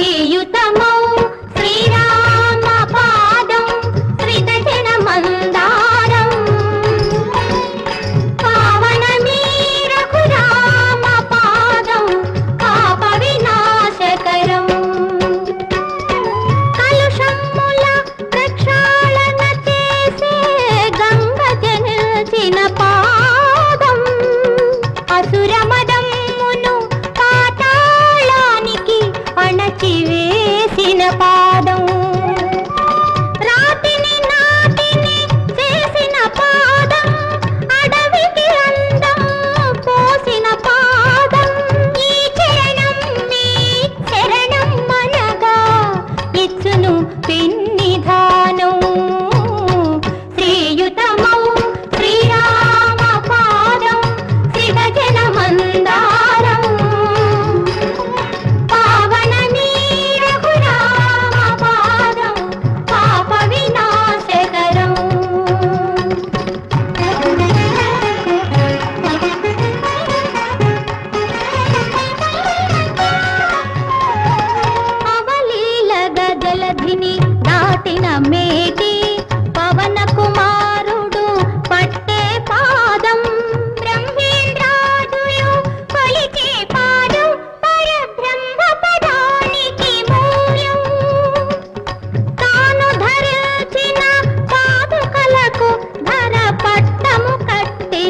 శ్రీయుతమౌ శ్రీరామ వేసిన పాదం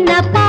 na